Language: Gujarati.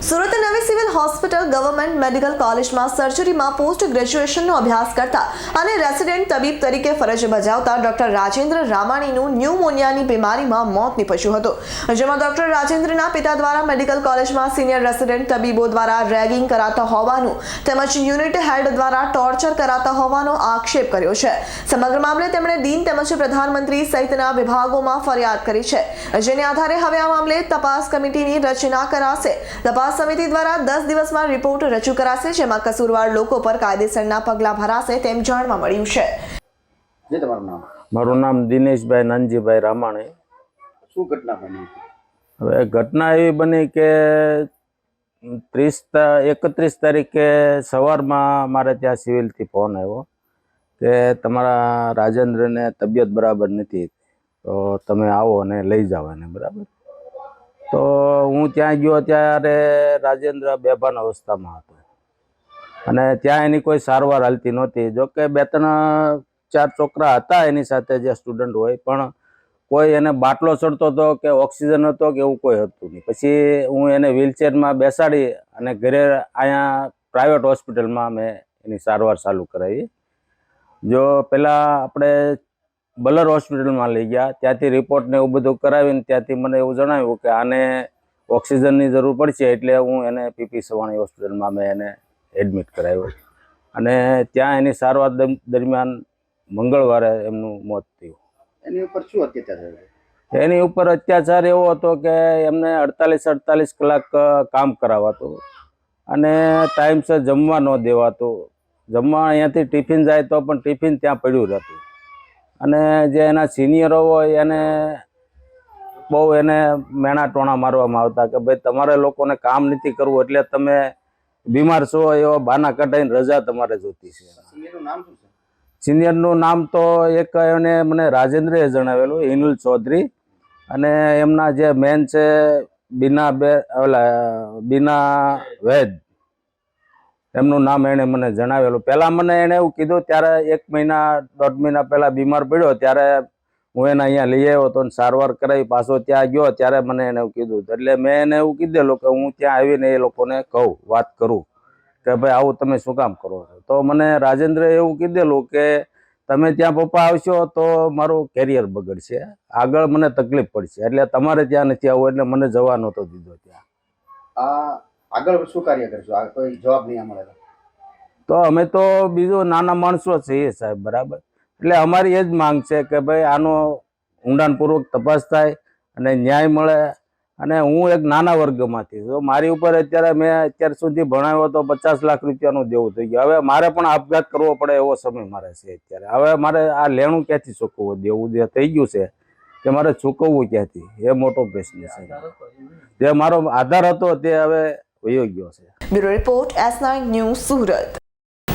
સુરત નવી સિવિલ હોસ્પિટલ ગવર્મેન્ટ મેડિકલ કોલેજમાં સર્જરીમાં પોસ્ટ ગ્રેજ્યુએશનનો અભ્યાસ કરતા અને રેસિડેન્ટ તબીબ તરીકે ફરજ બજાવતા ડોક્ટર રાજેન્દ્ર રામાણીનું ન્યુમોનિયાની બીમારીમાં મોત નીપજ્યું હતું. જેમાં ડોક્ટર રાજેન્દ્રના પિતા દ્વારા મેડિકલ કોલેજમાં સિનિયર રેસિડેન્ટ તબીબો દ્વારા રેગિંગ કરાતા હોવાનું તેમજ યુનિટ હેડ દ્વારા ટોર્ચર કરાતા હોવાનો આક્ષેપ કર્યો છે. સમગ્ર મામલે તેમણે ડીન તેમજ પ્રધાનમંત્રી સહિતના વિભાગોમાં ફરિયાદ કરી છે. જેને આધારે હવે આ મામલે તપાસ કમિટીની રચના કરાશે. તપાસ સમિતિ દ્વારા દસ દિવસમાં રિપોર્ટ રજૂ કરાશે જેમાં કસૂરવાર લોકો પર કાયદેસરના પગલાં ભરાશે તેમ જાણવા મળ્યું છે. જે તમારું નામ? મારું નામ દિનેશભાઈ નાનજીભાઈ રામાણી. શું ઘટના બની હવે ઘટના એવી બની કે ત્રીસ એકત્રીસ તારીખે સવારમાં મારે ત્યાં સિવિલથી ફોન આવ્યો કે તમારા રાજેન્દ્રને તબિયત બરાબર નથી તો તમે આવો અને લઈ જાઓ એને બરાબર? તો હું ત્યાં ગયો ત્યારે રાજેન્દ્ર બેભાન અવસ્થામાં હતો. અને ત્યાં એની કોઈ સારવાર હાલતી નહોતી. જોકે બે ત્રણ, ચાર છોકરા હતા એની સાથે જે સ્ટુડન્ટ હોય, પણ કોઈ એને બાટલો ચડતો હતો કે ઓક્સિજન હતો કે એવું કોઈ હતું નહીં. પછી હું એને વ્હીલચેરમાં બેસાડી અને ઘરે અહીંયા પ્રાઇવેટ હોસ્પિટલમાં મેં એની સારવાર ચાલુ કરાવી. જો પહેલાં આપણે બલર હોસ્પિટલમાં લઈ ગયા, ત્યાંથી રિપોર્ટ ને એવું બધું કરાવીને ત્યાંથી મને એવું જણાવ્યું કે આને ઓક્સિજનની જરૂર પડશે એટલે હું એને પીપી સવાણી હોસ્પિટલમાં મેં એને એડમિટ કરાવ્યો. અને ત્યાં એની સારવાર દરમ- દરમિયાન મંગળવારે એમનું મોત થયું. એની ઉપર શું અત્યાચાર થયો? એની ઉપર અત્યાચાર એવો હતો કે એમને અડતાલીસ અડતાલીસ કલાક કામ કરાવાતું. અને ટાઈમસર જમવા ન દેવાતું. જમવા અહીંયાથી ટિફિન જાય તો પણ ટિફિન ત્યાં પડ્યું રહેતું. અને જે એના સિનિયરો હોય એને બહુ એને મેણા ટોણા મારવામાં આવતા કે ભાઈ તમારે લોકોને કામ નથી કરવું એટલે તમે બીમાર છો એવા બાના કઢાઈને રજા તમારે જોતી છે. સિનિયરનું નામ તો એક એને મને રાજેન્દ્રએ જણાવેલું ઇનુલ ચૌધરી. અને એમના જે મેન છે બીના બે ઓલા બીના વૈદ. એમનું નામ એણે મને જણાવેલું. પહેલાં મને એણે એવું કીધું ત્યારે એક મહિના દોઢ મહિના પહેલાં બીમાર પડ્યો ત્યારે હું એને અહીંયા લઈ આવ્યો હતો સારવાર કરાવી પાછો ત્યાં ગયો ત્યારે મને એને એવું કીધું. એટલે મેં એને એવું કીધેલું કે હું ત્યાં આવીને એ લોકોને કહું વાત કરું કે ભાઈ આવું તમે શું કામ કરો છો? તો મને રાજેન્દ્રએ એવું કીધેલું કે તમે ત્યાં પપ્પા આવશો તો મારું કેરિયર બગડશે. આગળ મને તકલીફ પડશે. એટલે તમારે ત્યાં નથી આવવું એટલે મને જવા નહોતો દીધો ત્યાં. આ આગળ શું કાર્ય કરશો? આ કોઈ જવાબ નહીં મળેલો તો અમે તો બીજું નાના માણસો છીએ સાહેબ બરાબર? એટલે અમારી એ જ માંગ છે કે ભાઈ આનો ઊંડાણપૂર્વક તપાસ થાય અને ન્યાય મળે. અને હું એક નાના વર્ગમાંથી છું. મારી ઉપર અત્યારે મેં અત્યાર સુધી ભણાવ્યો તો પચાસ લાખ રૂપિયાનું દેવું થઈ ગયું. હવે મારે પણ આપઘાત કરવો પડે એવો સમય મારે છે અત્યારે. હવે મારે આ લેણું ક્યાંથી ચૂકવવું? દેવું જે થઈ ગયું છે કે મારે ચૂકવવું ક્યાંથી? એ મોટો પ્રશ્ન છે. જે મારો આધાર હતો તે હવે વયો ગયો છે. Bureau report S nine news Surat.